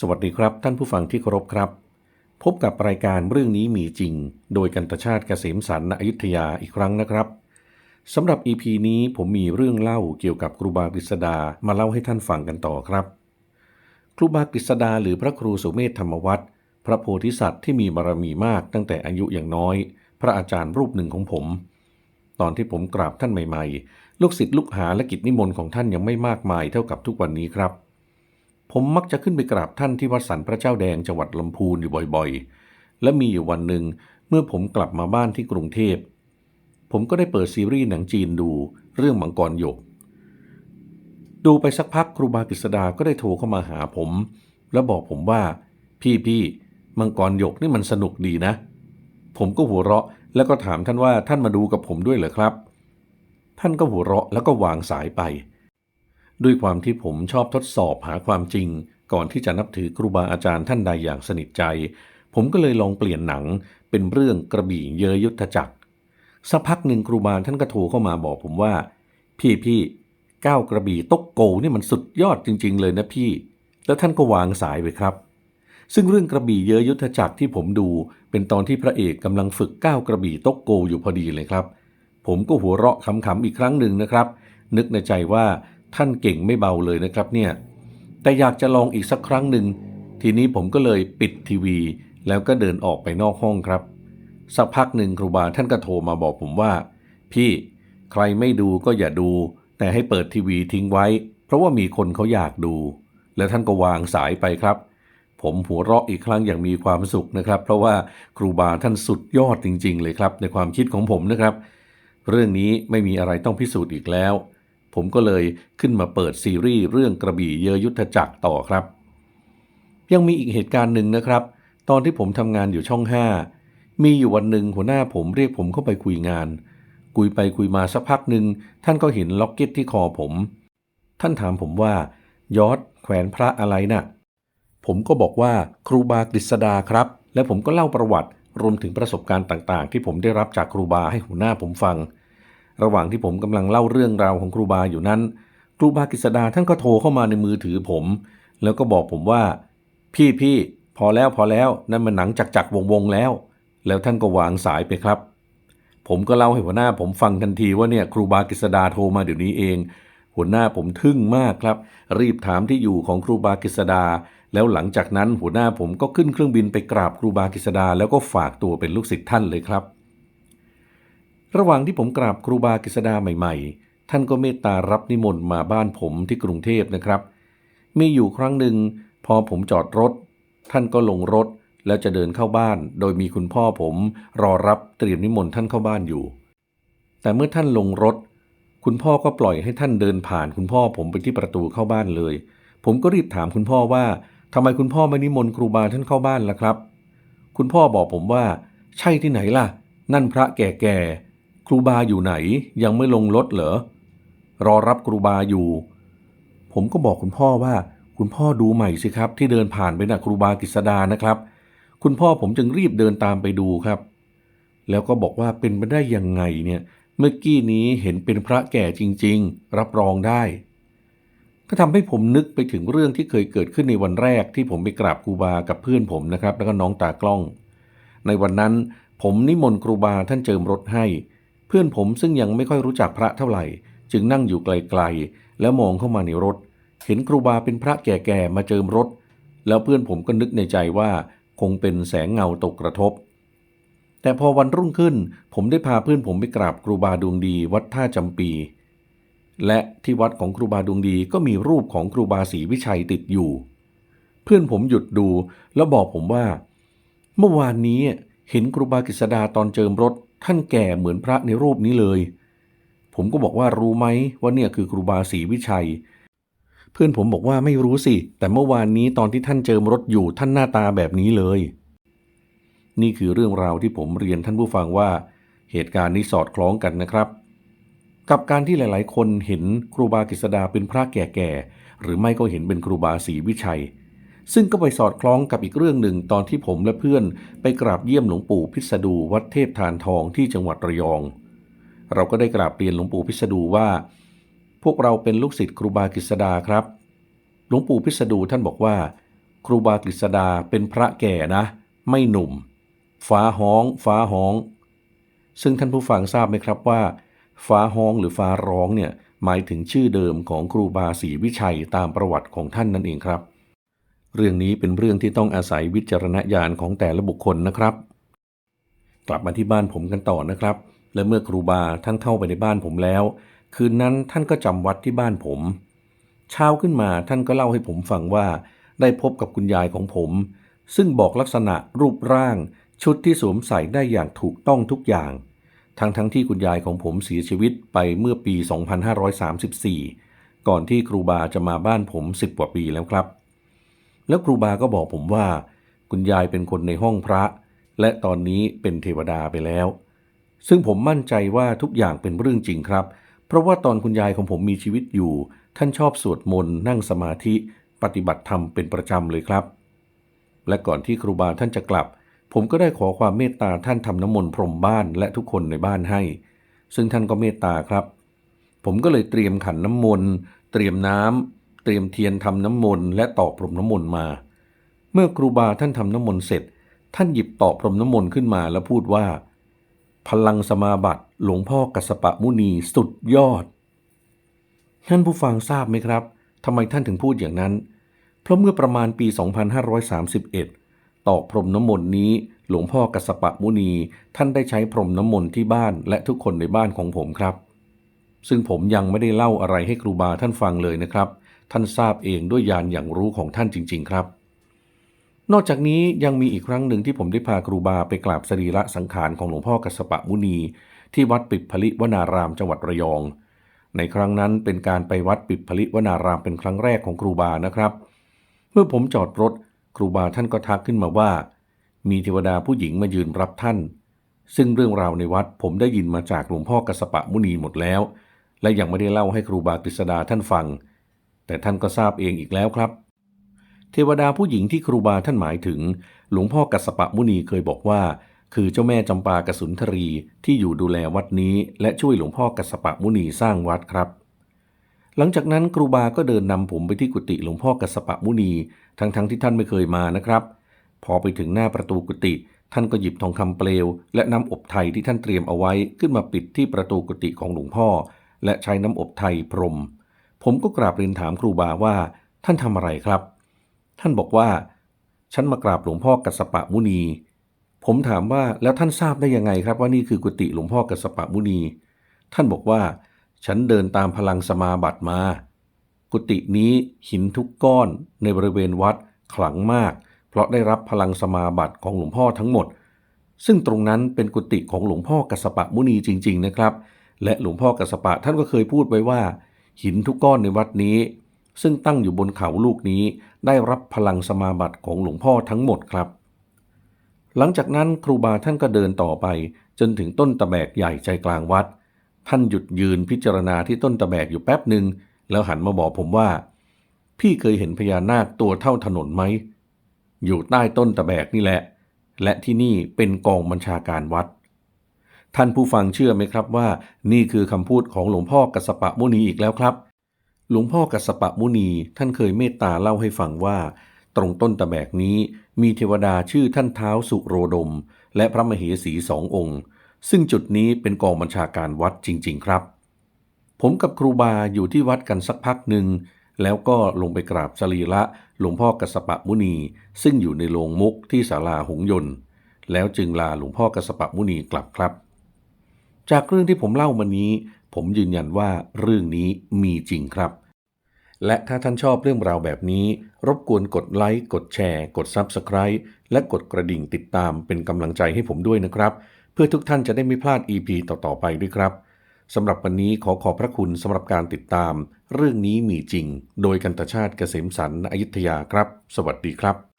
สวัสดีครับ ท่านผู้ฟังที่เคารพครับ พบกับรายการเรื่องนี้มีจริง โดยกันตชาติเกษมสันต์ณอยุธยาอีกครั้งนะครับสำหรับ EP นี้ผมมีเรื่องเล่าเกี่ยวกับครูบากฤษดามาเล่าให้ท่านฟังกันต่อครับ ครูบากฤษดาหรือพระครูสุเมธธรรมวัฒน์พระโพธิสัตว์ที่มีบารมีมากตั้งแต่อายุอย่างน้อย พระอาจารย์รูปหนึ่งของผม ตอนที่ผมกราบท่านใหม่ ๆ ลูกศิษย์ลูกหาและกิจนิมนต์ของท่านยังไม่มากมายเท่ากับทุกวันนี้ครับ ผมมักจะขึ้นไปกราบท่านที่วัดสันพระเจ้าแดงจังหวัดลำพูนอยู่บ่อยๆ และมีอยู่วันหนึ่งเมื่อผมกลับมาบ้านที่กรุงเทพ ผมก็ได้เปิดซีรีส์หนังจีนดูเรื่องมังกรหยก ดูไปสักพักครูบากฤษดาก็ได้โทรเข้ามาหาผม แล้วบอกผมว่า พี่พี่มังกรหยกนี่มันสนุกดีนะ ผมก็หัวเราะแล้วก็ถามท่านว่าท่านมาดูกับผมด้วยเหรอครับ ท่านก็หัวเราะแล้วก็วางสายไป ด้วยความที่ผมชอบทดสอบหาความจริง ก่อนที่จะนับถือครูบาอาจารย์ท่านใดอย่างสนิทใจ ผมก็เลยลองเปลี่ยนหนังเป็นเรื่องกระบี่เยยยุทธจักรสักพักหนึ่งครูบาท่านก็โทรเข้ามาบอกผมว่า พี่พี่ก้าวกระบี่ตกโกนี่มันสุดยอดจริง ๆ เลยนะพี่ แล้วท่านก็วางสายไปครับ ซึ่งเรื่องกระบี่เยยยุทธจักรที่ผมดู เป็นตอนที่พระเอกกำลังฝึกก้าวกระบี่ตกโกอยู่พอดีเลยครับ ผมก็หัวเราะขำๆอีกครั้งหนึ่งนะครับ นึกในใจว่า ท่านเก่งไม่เบาเลยนะครับเนี่ย แต่อยากจะลองอีกสักครั้งหนึ่ง ทีนี้ผมก็เลยปิดทีวี แล้วก็เดินออกไปนอกห้องครับ สักพักหนึ่งครูบาท่านก็โทรมาบอกผมว่า พี่ใครไม่ดูก็อย่าดู แต่ให้เปิดทีวีทิ้งไว้ เพราะว่ามีคนเขาอยากดู แล้วท่านก็วางสายไปครับ ผมหัวเราะอีกครั้งอย่างมีความสุขนะครับ เพราะว่าครูบาท่านสุดยอดจริง ๆ เลยครับ ในความคิดของผมนะครับ เรื่องนี้ไม่มีอะไรต้องพิสูจน์อีกแล้ว ผมก็เลยขึ้นมาเปิดซีรีส์เรื่องกระบี่เยอยุทธจักรต่อครับ ยังมีอีกเหตุการณ์หนึ่งนะครับ ตอนที่ผมทำงานอยู่ช่อง 5 มีอยู่วันหนึ่งหัวหน้าผมเรียกผมเข้าไปคุยงาน คุยไปคุยมาสักพักหนึ่งท่านก็เห็นล็อกเก็ตที่คอผม ท่านถามผมว่ายอดแขวนพระอะไรน่ะผมก็บอกว่าครูบากฤษดาครับ และผมก็เล่าประวัติรวมถึงประสบการณ์ต่างๆ ที่ผมได้รับจากครูบาให้หัวหน้าผมฟัง ระหว่างที่ผมกำลังเล่าเรื่องราวของครูบาอยู่นั้น ครูบากฤษดาท่านก็โทรเข้ามาในมือถือผม แล้วก็บอกผมว่า พี่พี่พอแล้วพอแล้วนั่นมันหนังจักจักวงวงแล้ว แล้วท่านก็วางสายไปครับ ผมก็เล่าให้หัวหน้าผมฟังทันทีว่าเนี่ยครูบากฤษดาโทรมาเดี๋ยวนี้เอง หัวหน้าผมทึ่งมากครับ รีบถามที่อยู่ของครูบากฤษดา แล้วหลังจากนั้นหัวหน้าผมก็ขึ้นเครื่องบินไปกราบครูบากฤษดา แล้วก็ฝากตัวเป็นลูกศิษย์ท่านเลยครับ ระหว่างที่ผมกราบครูบากฤษดาใหม่ๆ ท่านก็เมตตารับนิมนต์มาบ้านผมที่กรุงเทพนะครับ มีอยู่ครั้งหนึ่ง พอผมจอดรถ ท่านก็ลงรถแล้วจะเดินเข้าบ้าน โดยมีคุณพ่อผมรอรับเตรียมนิมนต์ท่านเข้าบ้านอยู่ แต่เมื่อท่านลงรถ คุณพ่อก็ปล่อยให้ท่านเดินผ่านคุณพ่อผมไปที่ประตูเข้าบ้านเลย ผมก็รีบถามคุณพ่อว่าทำไมคุณพ่อไม่นิมนต์ครูบาท่านเข้าบ้านล่ะครับ คุณพ่อบอกผมว่า ใช่ที่ไหนล่ะ นั่นพระแก่ ครูบาอยู่ไหนยังไม่ลงรถเหรอ รอรับครูบาอยู่ ผมก็บอกคุณพ่อว่า คุณพ่อดูใหม่สิครับ ที่เดินผ่านไปนะครูบากฤษดานะครับ คุณพ่อผมจึงรีบเดินตามไปดูครับ แล้วก็บอกว่าเป็นไปได้ยังไงเนี่ย เมื่อกี้นี้เห็นเป็นพระแก่จริง ๆ รับรองได้ ก็ทำให้ผมนึกไปถึงเรื่องที่เคยเกิดขึ้นในวันแรกที่ผมไปกราบครูบากับเพื่อนผมนะครับ แล้วก็น้องตากล้อง ในวันนั้นผมนิมนต์ครูบาท่านเจิมรถให้ เพื่อนผมซึ่งยังไม่ค่อยรู้จักพระเท่าไหร่ จึงนั่งอยู่ไกลๆ แล้วมองเข้ามาในรถ เห็นครูบาเป็นพระแก่ๆมาเจิมรถ แล้วเพื่อนผมก็นึกในใจว่าคงเป็นแสงเงาตกกระทบ แต่พอวันรุ่งขึ้น ผมได้พาเพื่อนผมไปกราบครูบาดวงดีวัดท่าจำปี และที่วัดของครูบาดวงดีก็มีรูปของครูบาศรีวิชัยติดอยู่ เพื่อนผมหยุดดูแล้วบอกผมว่า เมื่อวานนี้เห็นครูบากฤษดาตอนเจิมรถ ท่านแก่เหมือนพระในรูปนี้เลย ผมก็บอกว่ารู้ไหมว่าเนี่ยคือครูบาศรีวิชัย เพื่อนผมบอกว่าไม่รู้สิ แต่เมื่อวานนี้ตอนที่ท่านเจิมรถอยู่ท่านหน้าตาแบบนี้เลย นี่คือเรื่องราวที่ผมเรียนท่านผู้ฟังว่า เหตุการณ์นี้สอดคล้องกันนะครับ กับการที่หลาย ๆ คนเห็นครูบากฤษดาเป็นพระแก่ๆหรือไม่ก็เห็นเป็นครูบาศรีวิชัย ซึ่งก็ไปสอดคล้องกับอีกเรื่องหนึ่งตอนที่ผมและเพื่อนไปกราบเยี่ยมหลวงปู่พิสดูวัดเทพทานทองที่จังหวัดระยอง เราก็ได้กราบเรียนหลวงปู่พิสดูว่า พวกเราเป็นลูกศิษย์ครูบากฤษดาครับ หลวงปู่พิสดูท่านบอกว่า ครูบากฤษดาเป็นพระแก่นะ ไม่หนุ่ม ฟ้าฮ้อง ฟ้าฮ้อง ซึ่งท่านผู้ฟังทราบไหมครับว่า ฟ้าฮ้องหรือฟ้าร้องเนี่ยหมายถึงชื่อเดิมของครูบาศรีวิชัยตามประวัติของท่านนั่นเองครับ เรื่องนี้เป็นเรื่องที่ต้องอาศัยวิจารณญาณของแต่ละบุคคลนะครับ กลับมาที่บ้านผมกันต่อนะครับ และเมื่อครูบาท่านเข้าไปในบ้านผมแล้ว คืนนั้นท่านก็จำวัดที่บ้านผม เช้าขึ้นมาท่านก็เล่าให้ผมฟังว่า ได้พบกับคุณยายของผม ซึ่งบอกลักษณะรูปร่าง ชุดที่สวมใส่ได้อย่างถูกต้องทุกอย่าง ทั้งทั้งที่คุณยายของผมเสียชีวิตไปเมื่อปี 2534 ก่อนที่ครูบาจะมาบ้านผม 10 กว่าปีแล้วครับ แล้วครูบาก็บอกผมว่า คุณยายเป็นคนในห้องพระ และตอนนี้เป็นเทวดาไปแล้ว ซึ่งผมมั่นใจว่าทุกอย่างเป็นเรื่องจริงครับ เพราะว่าตอนคุณยายของผมมีชีวิตอยู่ ท่านชอบสวดมนต์นั่งสมาธิ ปฏิบัติธรรมเป็นประจำเลยครับ และก่อนที่ครูบาท่านจะกลับ ผมก็ได้ขอความเมตตาท่านทำน้ำมนต์พรมบ้านและทุกคนในบ้านให้ ซึ่งท่านก็เมตตาครับ ผมก็เลยเตรียมขันน้ำมนต์เตรียมน้ำ เตรียมเทียนทำน้ำมนต์และต่อพรมน้ำมนต์มา เมื่อครูบาท่านทำน้ำมนต์เสร็จ ท่านหยิบต่อพรมน้ำมนต์ขึ้นมาแล้วพูดว่า พลังสมาบัติหลวงพ่อกัสปะมุนีสุดยอด ท่านผู้ฟังทราบไหมครับทำไมท่านถึงพูดอย่างนั้น เพราะเมื่อประมาณปี 2531 ต่อพรมน้ำมนต์นี้ หลวงพ่อกัสสปะมุนีท่านได้ใช้พรมน้ำมนต์ที่บ้านและทุกคนในบ้านของผมครับซึ่งผมยังไม่ได้เล่าอะไรให้ครูบาท่านฟังเลยนะครับ ท่านทราบเองด้วยญาณอย่างรู้ของท่านจริง ๆ ครับ นอกจากนี้ยังมีอีกครั้งหนึ่งที่ผมได้พาครูบาไปกราบสรีระสังขารของหลวงพ่อกัสสปะมุนี ที่วัดปิดผลิวนารามจังหวัดระยอง ในครั้งนั้นเป็นการไปวัดปิดผลิวนารามเป็นครั้งแรกของครูบานะครับ เมื่อผมจอดรถครูบาท่านก็ทักขึ้นมาว่า มีเทวดาผู้หญิงมายืนรับท่าน ซึ่งเรื่องราวในวัดผมได้ยินมาจากหลวงพ่อกัสปะมุนีหมดแล้ว และยังไม่ได้เล่าให้ครูบากฤษดาท่านฟัง แต่ท่านก็ทราบเองอีกแล้วครับ เทวดาผู้หญิงที่ครูบาท่านหมายถึง หลวงพ่อกัสปะมุนีเคยบอกว่า คือเจ้าแม่จำปากสุนทรีที่อยู่ดูแลวัดนี้ และช่วยหลวงพ่อกัสปะมุนีสร้างวัดครับ หลังจากนั้นครูบาก็เดินนำผมไปที่กุฏิหลวงพ่อกัสสปะมุนี ทั้งๆทที่ท่านไม่เคยมานะครับ พอไปถึงหน้าประตูกุฏิท่านก็หยิบทองคำเปลว และน้ำอบไทยที่ท่านเตรียมเอาไว้ขึ้นมาปิดที่ประตูกุฏิของหลวงพ่อ และใช้น้ำอบไทยพรม ผมก็กราบเรียนถามครูบาว่าท่านทำอะไรครับ ท่านบอกว่า ฉันมากราบหลวงพ่อกัสสปะมุนี ผมถามว่าแล้วท่านทราบได้ยังไงครับว่านี่คือกุฏิหลวงพ่อกัสสปะมุนี ท่านบอกว่า ฉันเดินตามพลังสมาบัติมา กุฏินี้หินทุกก้อนในบริเวณวัดขลังมาก เพราะได้รับพลังสมาบัติของหลวงพ่อทั้งหมด ซึ่งตรงนั้นเป็นกุฏิของหลวงพ่อกัสสปะมุนีจริง ๆ นะครับ และหลวงพ่อกัสปะท่านก็เคยพูดไว้ว่า หินทุกก้อนในวัดนี้ ซึ่งตั้งอยู่บนเขาลูกนี้ได้รับพลังสมาบัติของหลวงพ่อทั้งหมดครับ หลังจากนั้นครูบาท่านก็เดินต่อไปจนถึงต้นตะแบกใหญ่ใจกลางวัด ท่านหยุดยืนพิจารณาที่ต้นตะแบกอยู่แป๊บหนึ่งแล้วหันมาบอกผมว่า พี่เคยเห็นพญานาคตัวเท่าถนนไหมอยู่ใต้ต้นตะแบกนี่แหละ และที่นี่เป็นกองบัญชาการวัด ท่านผู้ฟังเชื่อไหมครับว่า นี่คือคำพูดของหลวงพ่อกัสสปะมุนีอีกแล้วครับ หลวงพ่อกัสสปะมุนีท่านเคยเมตตาเล่าให้ฟังว่า ตรงต้นตะแบกนี้ มีเทวดาชื่อท่านเท้าสุโรดม และพระมเหสีสององค์ ซึ่งจุดนี้เป็นกองบัญชาการวัดจริง ๆ ครับ ผมกับครูบาอยู่ที่วัดกันสักพักหนึ่งแล้วก็ลงไปกราบสรีระหลวงพ่อกัสสปะมุนี ซึ่งอยู่ในโรงมุกที่ศาลาหงยนต์ แล้วจึงลาหลวงพ่อกัสปะมุนีกลับครับ จากเรื่องที่ผมเล่ามานี้ ผมยืนยันว่าเรื่องนี้มีจริงครับ และถ้าท่านชอบเรื่องราวแบบนี้ รบกวนกดไลค์ กดแชร์ กด Subscribe และกดกระดิ่งติดตามเป็นกำลังใจให้ผมด้วยนะครับ เพื่อทุกท่านจะได้ไม่พลาด EP ต่อๆไปด้วยครับสำหรับวันนี้ขอขอบพระคุณสำหรับการติดตาม เรื่องนี้มีจริง โดยกันตชาติเกษมสันอยุธยาครับ สวัสดีครับ